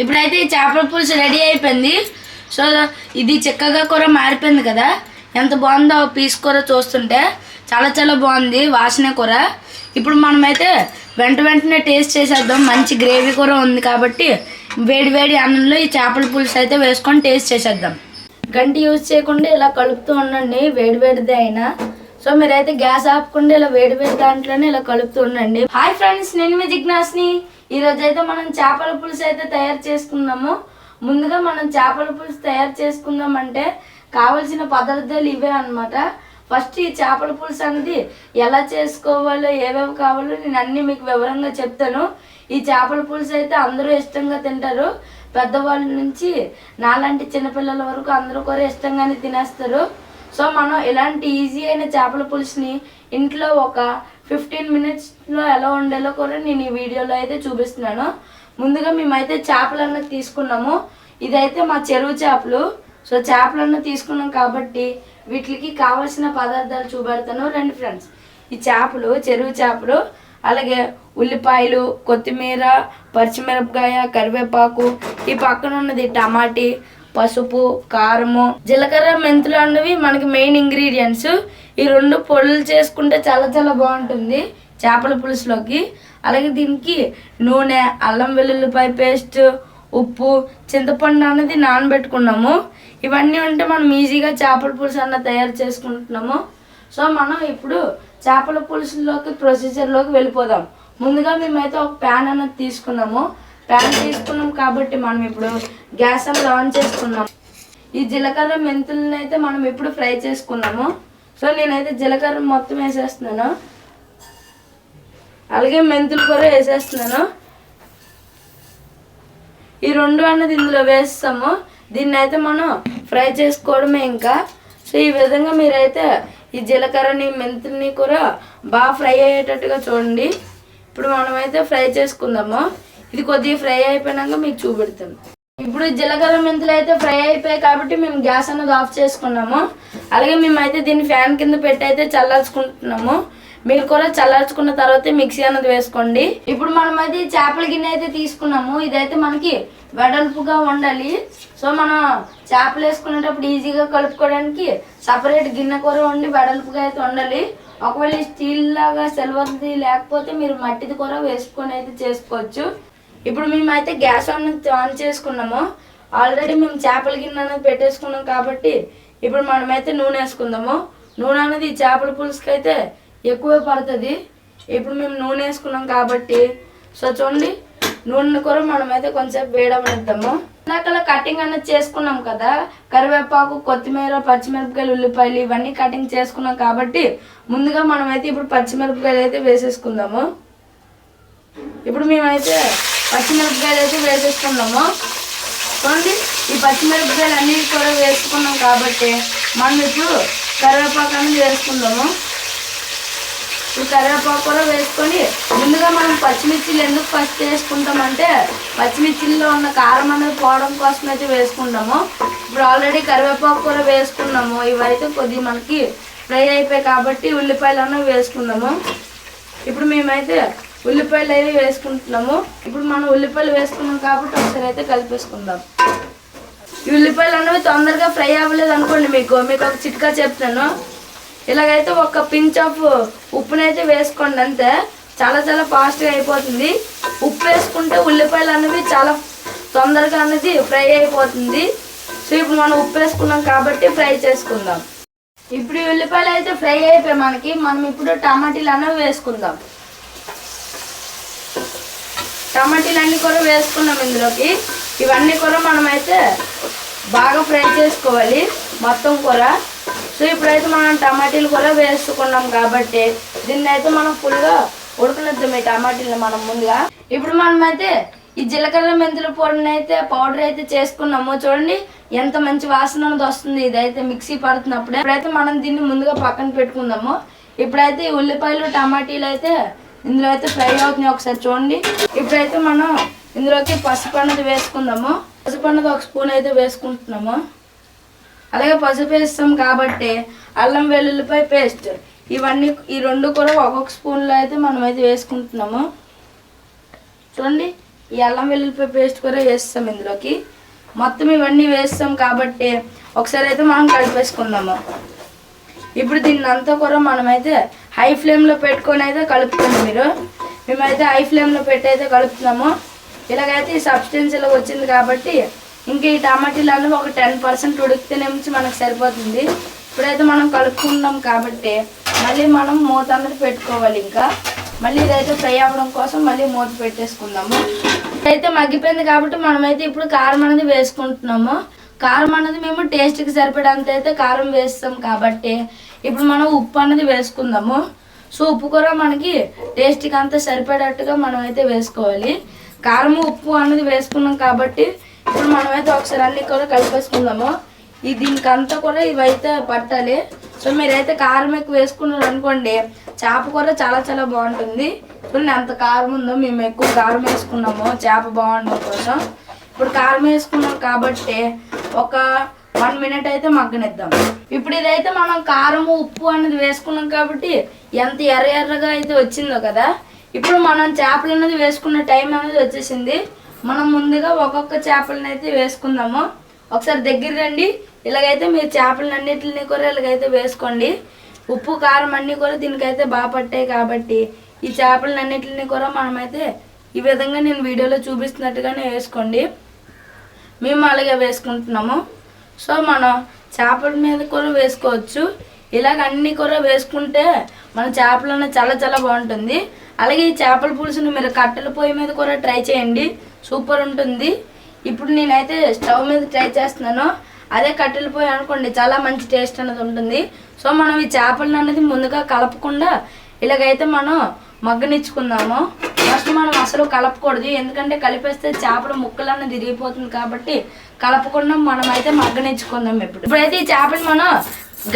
ఇప్పుడైతే ఈ చేపల పులుసు రెడీ అయిపోయింది. సో ఇది చిక్కగా కూర మారిపోయింది కదా. ఎంత బాగుందో పీస్ కూర చూస్తుంటే చాలా చాలా బాగుంది వాసన కూర. ఇప్పుడు మనమైతే వెంట వెంటనే టేస్ట్ చేసేద్దాం. మంచి గ్రేవీ కూర ఉంది కాబట్టి వేడి వేడి అన్నంలో ఈ చేపల పులుసు అయితే వేసుకొని టేస్ట్ చేసేద్దాం. గంటి యూజ్ చేయకుండా ఇలా కలుపుతూ ఉండండి. వేడి వేడిదే అయినా సో మీరైతే గ్యాస్ ఆపకుండా ఇలా వేడి వేడి దాంట్లోనే ఇలా కలుపుతూ ఉండండి. హాయ్ ఫ్రెండ్స్ నేను మీ జిజ్ఞాస్ని. ఈ రోజు అయితే మనం చేపల పులుసు అయితే తయారు చేసుకుందాము. ముందుగా మనం చేపల పులుసు తయారు చేసుకుందాం అంటే కావలసిన పదార్థాలు ఇవే అన్నమాట. ఫస్ట్ ఈ చేపల పులుసు అనేది ఎలా చేసుకోవాలో ఏవేవి కావాలో నేను అన్ని మీకు వివరంగా చెప్తాను. ఈ చేపల పులుసు అయితే అందరూ ఇష్టంగా తింటారు. పెద్దవాళ్ళ నుంచి నాలాంటి చిన్నపిల్లల వరకు అందరూ కూడా ఇష్టంగానే తినేస్తారు. సో మనం ఇలాంటి ఈజీ అయిన చేపల పులుసుని ఇంట్లో ఒక ఫిఫ్టీన్ మినిట్స్లో ఎలా వండాలో కూడా నేను ఈ వీడియోలో అయితే చూపిస్తున్నాను. ముందుగా మేమైతే చేపలన్న తీసుకున్నాము. ఇదైతే మా చెరువు చేపలు. సో చేపలన్న తీసుకున్నాం కాబట్టి వీటికి కావాల్సిన పదార్థాలు చూపెడతాను. రండి ఫ్రెండ్స్. ఈ చేపలు చెరువు చేపలు అలాగే ఉల్లిపాయలు కొత్తిమీర పచ్చిమిరపకాయ కరివేపాకు ఈ పక్కన ఉన్నది టమాటీ పసుపు కారము జీలకర్ర మెంతులు అనేవి మనకి మెయిన్ ఇంగ్రీడియంట్స్ ఈ రెండు పొడులు చేసుకుంటే చాలా చాలా బాగుంటుంది చేపల పులుసులోకి. అలాగే దీనికి నూనె అల్లం వెల్లుల్లిపాయ పేస్ట్ ఉప్పు చింతపండు అనేది నానబెట్టుకున్నాము. ఇవన్నీ ఉంటే మనం ఈజీగా చేపల పులుసు అన్న తయారు చేసుకుంటున్నాము. సో మనం ఇప్పుడు చేపల పులుసులోకి ప్రొసీజర్లోకి వెళ్ళిపోదాం. ముందుగా మేమైతే ఒక ప్యాన్ అన్నది తీసుకున్నాము. ప్యాన్ తీసుకున్నాం కాబట్టి మనం ఇప్పుడు గ్యాస్ అనేది ఆన్ చేసుకున్నాం. ఈ జీలకర్ర మెంతులను అయితే మనం ఇప్పుడు ఫ్రై చేసుకున్నాము. సో నేనైతే జీలకర్ర మొత్తం వేసేస్తున్నాను. అలాగే మెంతులు కూడా వేసేస్తున్నాను. ఈ రెండు అన్నది ఇందులో వేస్తాము. దీన్ని అయితే మనం ఫ్రై చేసుకోవడమే ఇంకా. సో ఈ విధంగా మీరైతే ఈ జీలకర్రని మెంతుల్ని కూడా బాగా ఫ్రై అయ్యేటట్టుగా చూడండి. ఇప్పుడు మనమైతే ఫ్రై చేసుకుందాము. ఇది కొద్దిగా ఫ్రై అయిపోయినాక మీకు చూపెడతాను. ఇప్పుడు జీలకర్ర మెంతులు అయితే ఫ్రై అయిపోయాయి కాబట్టి మేము గ్యాస్ అన్నది ఆఫ్ చేసుకున్నాము. అలాగే మేమైతే దీన్ని ఫ్యాన్ కింద పెట్టి అయితే చల్లార్చుకుంటున్నాము. మీరు కూడా చల్లార్చుకున్న తర్వాత మిక్సీ అన్నది వేసుకోండి. ఇప్పుడు మనం అయితే చేపల గిన్నె అయితే తీసుకున్నాము. ఇదైతే మనకి వెడల్పుగా ఉండాలి. సో మనం చేపలు వేసుకునేటప్పుడు ఈజీగా కలుపుకోవడానికి సపరేట్ గిన్నె కూర ఉండి వెడల్పుగా అయితే ఉండాలి. ఒకవేళ స్టీల్ లాగా సిల్వర్ది లేకపోతే మీరు మట్టిది కూర వేసుకొని అయితే చేసుకోవచ్చు. ఇప్పుడు మేమైతే గ్యాస్ ఆన్ ఆన్ చేసుకున్నాము ఆల్రెడీ మేము చేపల గిన్నె అనేది పెట్టేసుకున్నాం కాబట్టి ఇప్పుడు మనమైతే నూనె వేసుకుందాము. నూనె అనేది చేపల పులుసుకి అయితే ఎక్కువ పడుతుంది. ఇప్పుడు మేము నూనె వేసుకున్నాం కాబట్టి సో చూడండి నూనె కూర మనమైతే కొంచెం వేడమనిద్దాము ఇందాకలా కటింగ్ అనేది చేసుకున్నాం కదా కరివేపాకు కొత్తిమీర పచ్చిమిరపకాయలు ఉల్లిపాయలు ఇవన్నీ కటింగ్ చేసుకున్నాం కాబట్టి ముందుగా మనమైతే ఇప్పుడు పచ్చిమిరపకాయలు అయితే వేసేసుకుందాము. ఇప్పుడు మేమైతే పచ్చిమిరపకాయలు అయితే వేసేసుకున్నాము. చూడండి ఈ పచ్చిమిరపకాయలు అన్నీ కూడా వేసుకున్నాం కాబట్టి మనం ఇప్పుడు కరివేపాకు అనేది వేసుకుందాము. ఈ కరివేపాకు కూడా వేసుకొని ముందుగా మనం పచ్చిమిర్చిలు ఎందుకు ఫస్ట్ వేసుకుంటామంటే పచ్చిమిర్చిల్లో ఉన్న కారం అనేది పోవడం కోసం అయితే వేసుకుంటాము ఇప్పుడు ఆల్రెడీ కరివేపాకు కూడా వేసుకున్నాము. ఇవైతే కొద్దిగా మనకి ఫ్రై అయిపోయాయి కాబట్టి ఉల్లిపాయలు అనేవి వేసుకుందాము. ఇప్పుడు మేమైతే ఉల్లిపాయలు అవి వేసుకుంటున్నాము. ఇప్పుడు మనం ఉల్లిపాయలు వేసుకున్నాం కాబట్టి ఒకసారి అయితే కలిపేసుకుందాం. ఈ ఉల్లిపాయలు అనేవి తొందరగా ఫ్రై అవ్వలేదు అనుకోండి మీకు. మీకు ఒక చిట్కా చెప్తాను. ఇలాగైతే ఒక పించ్ ఆఫ్ ఉప్పునైతే వేసుకోండి అంతే. చాలా చాలా ఫాస్ట్గా అయిపోతుంది. ఉప్పు వేసుకుంటే ఉల్లిపాయలు అనేవి చాలా తొందరగా అనేది ఫ్రై అయిపోతుంది. సో ఇప్పుడు మనం ఉప్పు వేసుకున్నాం కాబట్టి ఫ్రై చేసుకుందాం. ఇప్పుడు ఉల్లిపాయలు అయితే ఫ్రై అయిపోయాయి మనకి. మనం ఇప్పుడు టమాటీలు అనేవి వేసుకుందాం. టమాటీలు అన్ని కూడా వేసుకున్నాం ఇందులోకి. ఇవన్నీ కూడా మనమైతే బాగా ఫ్రై చేసుకోవాలి మొత్తం కూర. సో ఇప్పుడైతే మనం టమాటీలు కూడా వేసుకున్నాం కాబట్టి దీన్ని అయితే మనం ఫుల్గా ఉడకనిద్దాం ఈ టమాటీలు మనం ముందుగా. ఇప్పుడు మనమైతే ఈ జీలకర్ర మెంతుల పొడిని అయితే పౌడర్ అయితే చేసుకున్నాము. చూడండి ఎంత మంచి వాసన అనేది వస్తుంది ఇదైతే మిక్సీ పడుతున్నప్పుడు. ఇప్పుడైతే మనం దీన్ని ముందుగా పక్కన పెట్టుకుందాము. ఇప్పుడైతే ఈ ఉల్లిపాయలు టమాటీలు అయితే ఇందులో అయితే ఫ్రై అవుతున్నాయి ఒకసారి చూడండి. ఇప్పుడైతే మనం ఇందులోకి పసుపు అన్నది వేసుకుందాము. పసుపు అన్నది ఒక స్పూన్ అయితే వేసుకుంటున్నాము. అలాగే పసుపు వేస్తాం కాబట్టి అల్లం వెల్లుల్లిపాయ పేస్ట్. ఇవన్నీ ఈ రెండు కూడా ఒక్కొక్క స్పూన్లో అయితే మనం అయితే వేసుకుంటున్నాము. చూడండి ఈ అల్లం వెల్లుల్లిపాయ పేస్ట్ కూడా వేస్తాం ఇందులోకి. మొత్తం ఇవన్నీ వేస్తాం కాబట్టి ఒకసారి అయితే మనం కలిపేసుకుందాము. ఇప్పుడు దీన్ని అంతా కూడా మనమైతే హై ఫ్లేమ్లో పెట్టుకొని అయితే కలుపుతుంది మీరు. మేమైతే హై ఫ్లేమ్లో పెట్టి అయితే కలుపుతున్నాము. ఇలాగైతే ఈ సబ్స్టెన్స్ ఇలా వచ్చింది కాబట్టి ఇంకా ఈ టమాటీలు అనేవి ఒక టెన్ పర్సెంట్ ఉడికితేనేమించి మనకు సరిపోతుంది. ఇప్పుడైతే మనం కలుపుకున్నాం కాబట్టి మళ్ళీ మనం మూత అనేది పెట్టుకోవాలి ఇంకా. మళ్ళీ ఇదైతే ఫ్రై అవ్వడం కోసం మళ్ళీ మూత పెట్టేసుకుందాము. ఇదైతే మగ్గిపోయింది కాబట్టి మనమైతే ఇప్పుడు కారం అనేది వేసుకుంటున్నాము. కారం అనేది మేము టేస్ట్కి సరిపడంత అయితే కారం వేస్తాం కాబట్టి ఇప్పుడు మనం ఉప్పు అనేది వేసుకుందాము. సో ఉప్పు కూర మనకి టేస్ట్కి అంతా సరిపడేట్టుగా మనం అయితే వేసుకోవాలి. కారం ఉప్పు అన్నది వేసుకున్నాం కాబట్టి ఇప్పుడు మనమైతే ఒకసారి అన్ని కూడా కలిపేసుకుందాము. ఈ దీనికి అంతా కూడా ఇవైతే పట్టాలి. సో మీరైతే కారం ఎక్కువ వేసుకున్నారు అనుకోండి చేప కూర చాలా చాలా బాగుంటుంది. చూడండి ఎంత కారం ఉందో మేము ఎక్కువ కారం వేసుకున్నాము చేప బాగుండడం కోసం. ఇప్పుడు కారం వేసుకున్నాం కాబట్టి ఒక వన్ మినిట్ అయితే మగ్గనిద్దాం. ఇప్పుడు ఇదైతే మనం కారము ఉప్పు అనేది వేసుకున్నాం కాబట్టి ఎంత ఎర్ర ఎర్రగా అయితే వచ్చిందో కదా. ఇప్పుడు మనం చేపలు అనేది వేసుకున్న టైం అనేది వచ్చేసింది. మనం ముందుగా ఒక్కొక్క చేపలను అయితే వేసుకుందాము. ఒకసారి దగ్గర రండి. ఇలాగైతే మీరు చేపలను కూడా ఇలాగైతే వేసుకోండి. ఉప్పు కారం అన్నీ కూడా దీనికైతే బాగా పట్టాయి కాబట్టి ఈ చేపలను కూడా మనమైతే ఈ విధంగా నేను వీడియోలో చూపిస్తున్నట్టుగానే వేసుకోండి. మేము అలాగే వేసుకుంటున్నాము. సో మనం చేపల మీద కూడా వేసుకోవచ్చు. ఇలాగ అన్ని కూర వేసుకుంటే మన చేపలు అనేది చాలా చాలా బాగుంటుంది. అలాగే ఈ చేపల పులుసుని మీరు కట్టెల పొయ్యి మీద కూడా ట్రై చేయండి. సూపర్ ఉంటుంది. ఇప్పుడు నేనైతే స్టవ్ మీద ట్రై చేస్తున్నాను. అదే కట్టెల పొయ్యి అనుకోండి చాలా మంచి టేస్ట్ అనేది ఉంటుంది. సో మనం ఈ చేపలను అనేది ముందుగా కలపకుండా ఇలాగైతే మనం మగ్గనిచ్చుకుందాము. ఫస్ట్ మనం అసలు కలపకూడదు. ఎందుకంటే కలిపేస్తే చేపల ముక్కలు అన్నది విరిగిపోతుంది కాబట్టి కలపకుండా మనం అయితే మగ్గనిచ్చుకుందాం ఇప్పుడు. ఇప్పుడైతే ఈ చేపని మనం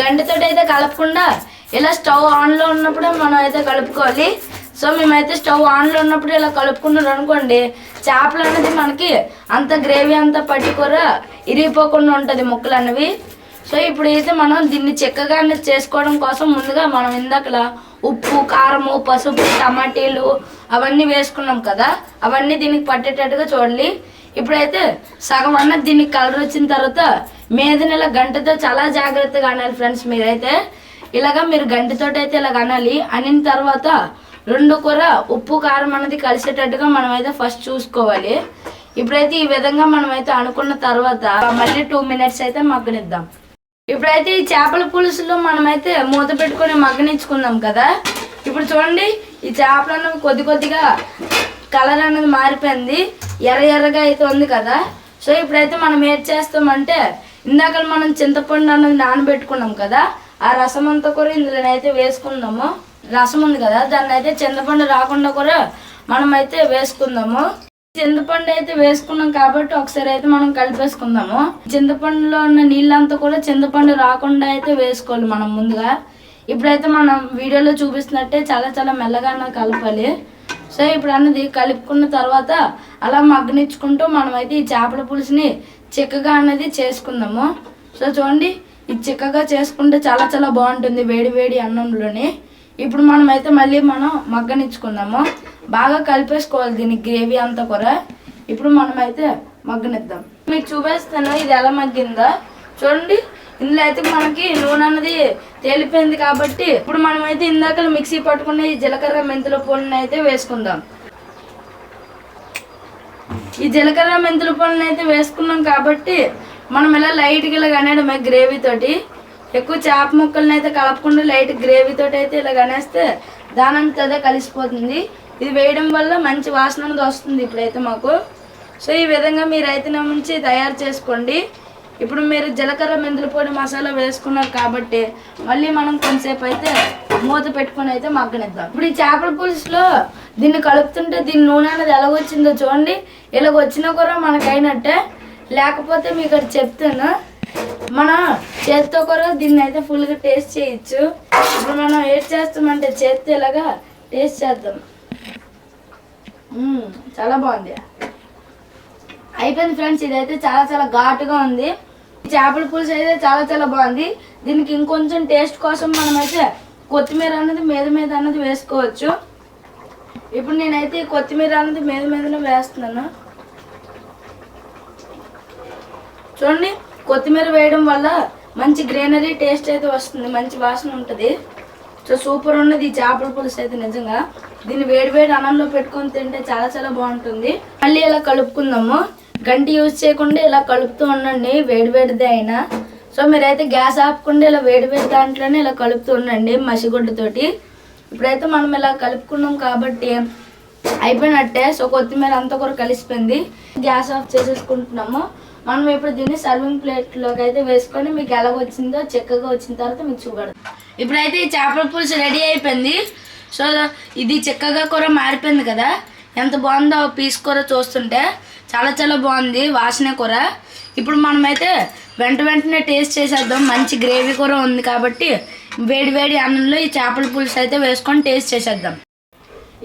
గంటతో అయితే కలపకుండా ఇలా స్టవ్ ఆన్లో ఉన్నప్పుడే మనం అయితే కలుపుకోవాలి. సో మేమైతే స్టవ్ ఆన్లో ఉన్నప్పుడు ఇలా కలుపుకున్నాం అనుకోండి చేపలు అనేది మనకి అంత గ్రేవీ అంతా పట్టి కూర ఇరిగిపోకుండా ఉంటుంది ముక్కలు అనేవి సో ఇప్పుడు అయితే మనం దీన్ని చెక్కగా చేసుకోవడం కోసం ముందుగా మనం ఇందాకలా ఉప్పు కారము పసుపు టమాటీలు అవన్నీ వేసుకున్నాం కదా అవన్నీ దీనికి పట్టేటట్టుగా చూడాలి ఇప్పుడైతే సగం అన్న దీనికి కలర్ వచ్చిన తర్వాత మీద నెల గంటతో చాలా జాగ్రత్తగా అనాలి ఫ్రెండ్స్ మీరైతే. ఇలాగా మీరు గంటతో అయితే ఇలాగ అనాలి. అనిన తర్వాత రెండు కూర ఉప్పు కారం అనేది కలిసేటట్టుగా మనం అయితే ఫస్ట్ చూసుకోవాలి. ఇప్పుడైతే ఈ విధంగా మనం అయితే అనుకున్న తర్వాత మళ్ళీ టూ మినిట్స్ అయితే మగ్గనిద్దాం. ఇప్పుడైతే ఈ చేపల పులుసులో మనమైతే మూత పెట్టుకొని మగ్గనించుకుందాం కదా. ఇప్పుడు చూడండి ఈ చేపలు కొద్ది కొద్దిగా కలర్ అనేది మారిపోయింది. ఎర్ర ఎర్రగా అయితే ఉంది కదా. సో ఇప్పుడైతే మనం ఏం చేస్తామంటే ఇందాక మనం చింతపండు అన్నది నానబెట్టుకున్నాం కదా ఆ రసం అంతా కూడా ఇందులోనైతే వేసుకుందాము. రసం ఉంది కదా దాన్ని అయితే చింతపండు రాకుండా కూడా మనం అయితే వేసుకుందాము. చింతపండు అయితే వేసుకున్నాం కాబట్టి ఒకసారి అయితే మనం కలిపేసుకుందాము. చింతపండులో ఉన్న నీళ్ళంతా కూడా చింతపండు రాకుండా అయితే వేసుకోవాలి మనం ముందుగా. ఇప్పుడైతే మనం వీడియోలో చూపిస్తున్నట్టే చాలా చాలా మెల్లగా కలపాలి. సో ఇప్పుడు అన్నది కలుపుకున్న తర్వాత అలా మగ్గనిచ్చుకుంటూ మనమైతే ఈ చేపల పులుసుని చిక్కగా అన్నది చేసుకుందాము. సో చూడండి ఇది చిక్కగా చేసుకుంటే చాలా చాలా బాగుంటుంది వేడి వేడి అన్నంలోని. ఇప్పుడు మనమైతే మళ్ళీ మనం మగ్గనిచ్చుకుందాము. బాగా కలిపేసుకోవాలి దీని గ్రేవీ అంతా కూడా. ఇప్పుడు మనమైతే మగ్గనిద్దాం. మీకు చూపిస్తాను ఇది ఎలా మగ్గిందా. చూడండి ఇందులో అయితే మనకి నూనె అన్నది తేలిపోయింది కాబట్టి ఇప్పుడు మనం అయితే ఇందాక మిక్సీ పట్టుకున్న ఈ జీలకర్ర మెంతుల పొడిని అయితే వేసుకుందాం. ఈ జీలకర్ర మెంతుల పొడిని అయితే వేసుకున్నాం కాబట్టి మనం ఇలా లైట్గా ఇలా కనేయడమే గ్రేవీ తోటి. ఎక్కువ చేప ముక్కలని అయితే కలపకుండా లైట్ గ్రేవీ తోటి అయితే ఇలా కనేస్తే దానంతా అదే కలిసిపోతుంది. ఇది వేయడం వల్ల మంచి వాసన అనేది వస్తుంది ఇప్పుడైతే మాకు. సో ఈ విధంగా మీరు అయితే నుంచి తయారు చేసుకోండి. ఇప్పుడు మీరు జీలకర్ర మెంతుల పొడి మసాలా వేసుకున్నారు కాబట్టి మళ్ళీ మనం కొంతసేపు అయితే మూత పెట్టుకొని అయితే మగ్గనిద్దాం. ఇప్పుడు ఈ చేపల పులుసులో దీన్ని కలుపుతుంటే దీని నూనె అనేది ఎలా వచ్చిందో చూడండి. ఇలా వచ్చినా కూడా మనకైనట్టే. లేకపోతే మీకు అది చెప్తాను. మన చేతితో కూడా దీన్ని అయితే ఫుల్గా టేస్ట్ చేయొచ్చు. ఇప్పుడు మనం ఏం చేస్తామంటే చేతితో ఇలాగా టేస్ట్ చేద్దాం. చాలా బాగుంది. అయిపోయింది ఫ్రెండ్స్ ఇదైతే చాలా చాలా ఘాటుగా ఉంది. చేపల పులుసు అయితే చాలా చాలా బాగుంది. దీనికి ఇంకొంచెం టేస్ట్ కోసం మనం అయితే కొత్తిమీర అన్నది మీద మీద అన్నది వేసుకోవచ్చు. ఇప్పుడు నేనైతే ఈ కొత్తిమీర అన్నది మీద మీదనే వేస్తున్నాను. చూడండి కొత్తిమీర వేయడం వల్ల మంచి గ్రీనరీ టేస్ట్ అయితే వస్తుంది మంచి వాసన ఉంటుంది. సో సూపర్ ఉన్నది ఈ చేపల పులుసు అయితే నిజంగా. దీన్ని వేడి వేడి అన్నంలో పెట్టుకొని తింటే చాలా చాలా బాగుంటుంది. మళ్ళీ ఇలా కలుపుకుందాము. గంటి యూజ్ చేయకుండా ఇలా కలుపుతూ ఉండండి వేడి వేడిదే అయినా. సో మీరైతే గ్యాస్ ఆపకుండా ఇలా వేడి వేడి దాంట్లోనే ఇలా కలుపుతూ ఉండండి మసిగుడ్డతోటి. ఇప్పుడైతే మనం ఇలా కలుపుకున్నాం కాబట్టి అయిపోయినట్టే. సో కొత్తిమీర అంతా కూడా కలిసిపోయింది. గ్యాస్ ఆఫ్ చేసేసుకుంటున్నాము. మనం ఇప్పుడు దీన్ని సర్వింగ్ ప్లేట్లోకి అయితే వేసుకొని మీకు ఎలా వచ్చిందో చక్కగా వచ్చిన తర్వాత మీకు చూపడదు ఇప్పుడైతే ఈ చేపల పులుసు రెడీ అయిపోయింది. సో ఇది చక్కగా కూర మారిపోయింది కదా. ఎంత బాగుందో పీస్ కూర చూస్తుంటే. చాలా చాలా బాగుంది వాసన కూర. ఇప్పుడు మనమైతే వెంట వెంటనే టేస్ట్ చేసేద్దాం. మంచి గ్రేవీ కూర ఉంది కాబట్టి వేడి వేడి అన్నంలో ఈ చేపల పులుసు అయితే వేసుకొని టేస్ట్ చేసేద్దాం.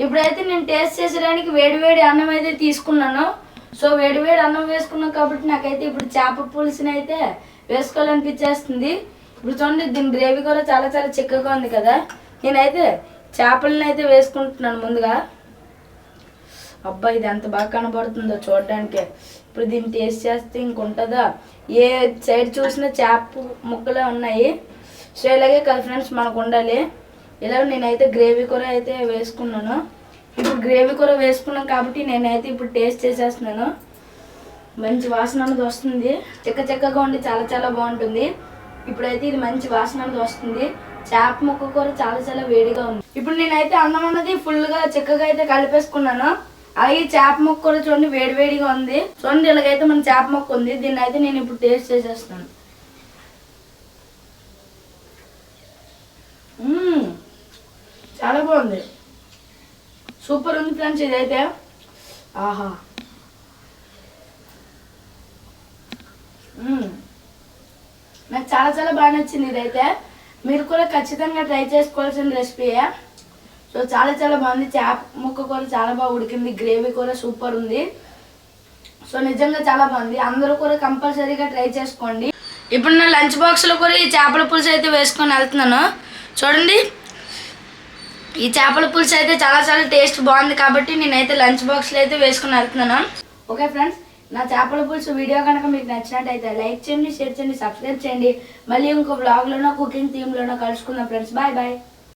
ఇప్పుడైతే నేను టేస్ట్ చేసేదానికి వేడి వేడి అన్నం అయితే తీసుకున్నాను. సో వేడి వేడి అన్నం వేసుకున్నాను కాబట్టి నాకైతే ఇప్పుడు చేప పులుసుని అయితే వేసుకోవాలనిపించేస్తుంది. ఇప్పుడు చూడండి దీని గ్రేవీ కూర చాలా చాలా చిక్కగా ఉంది కదా. నేనైతే చేపలను అయితే వేసుకుంటున్నాను ముందుగా. అబ్బా ఇది ఎంత బాగా కనబడుతుందో చూడడానికి. ఇప్పుడు దీన్ని టేస్ట్ చేస్తే ఇంకుంటుందా? ఏ సైడ్ చూసినా చేప ముక్కలే ఉన్నాయి. సో ఇలాగే కదా ఫ్రెండ్స్ మనకు ఉండాలి ఇలా నేనైతే గ్రేవీ కూర అయితే వేసుకున్నాను. ఇప్పుడు గ్రేవీ కూర వేసుకున్నాం కాబట్టి నేనైతే ఇప్పుడు టేస్ట్ చేసేస్తున్నాను. మంచి వాసన అనేది వస్తుంది. చెక్క చెక్కగా ఉండి చాలా చాలా బాగుంటుంది. ఇప్పుడైతే ఇది మంచి వాసన అనేది వస్తుంది. చేప ముక్క కూర చాలా చాలా వేడిగా ఉంది. ఇప్పుడు నేనైతే అన్నం అన్నది ఫుల్గా చెక్కగా అయితే కలిపేసుకున్నాను. అలాగే చేప ముక్క కూడా చూడండి వేడి వేడిగా ఉంది. చూడండి ఇలాగైతే మన చేప ముక్క ఉంది. దీన్ని అయితే నేను ఇప్పుడు టేస్ట్ చేసేస్తాను చాలా బాగుంది. సూపర్ ఉంది ఫ్రెండ్స్ ఇదైతే. ఆహా. నాకు చాలా చాలా బాగా నచ్చింది ఇదైతే. మీరు కూడా ఖచ్చితంగా ట్రై చేసుకోవాల్సిన రెసిపీయే సో చాలా చాలా బాగుంది. చేప ముక్క కూర చాలా బాగా ఉడికింది. గ్రేవీ కూడా సూపర్ ఉంది. సో నిజంగా చాలా బాగుంది. అందరూ కూడా కంపల్సరీగా ట్రై చేసుకోండి. ఇప్పుడు నా లంచ్ బాక్స్లో కూడా ఈ చేపల పులుసు అయితే వేసుకొని వెళ్తున్నాను. చూడండి. ఈ చేపల పులుసు అయితే చాలా చాలా టేస్ట్ బాగుంది కాబట్టి నేనైతే లంచ్ బాక్స్లో అయితే వేసుకుని వెళ్తున్నాను. ఓకే ఫ్రెండ్స్ నా చేపల పులుసు వీడియో కనుక మీకు నచ్చినట్టయితే లైక్ చేయండి షేర్ చేయండి సబ్స్క్రైబ్ చేయండి. మళ్ళీ ఇంకో బ్లాగ్లోనో కుకింగ్ థీమ్లోనో కలుసుకుందాం ఫ్రెండ్స్. Bye bye.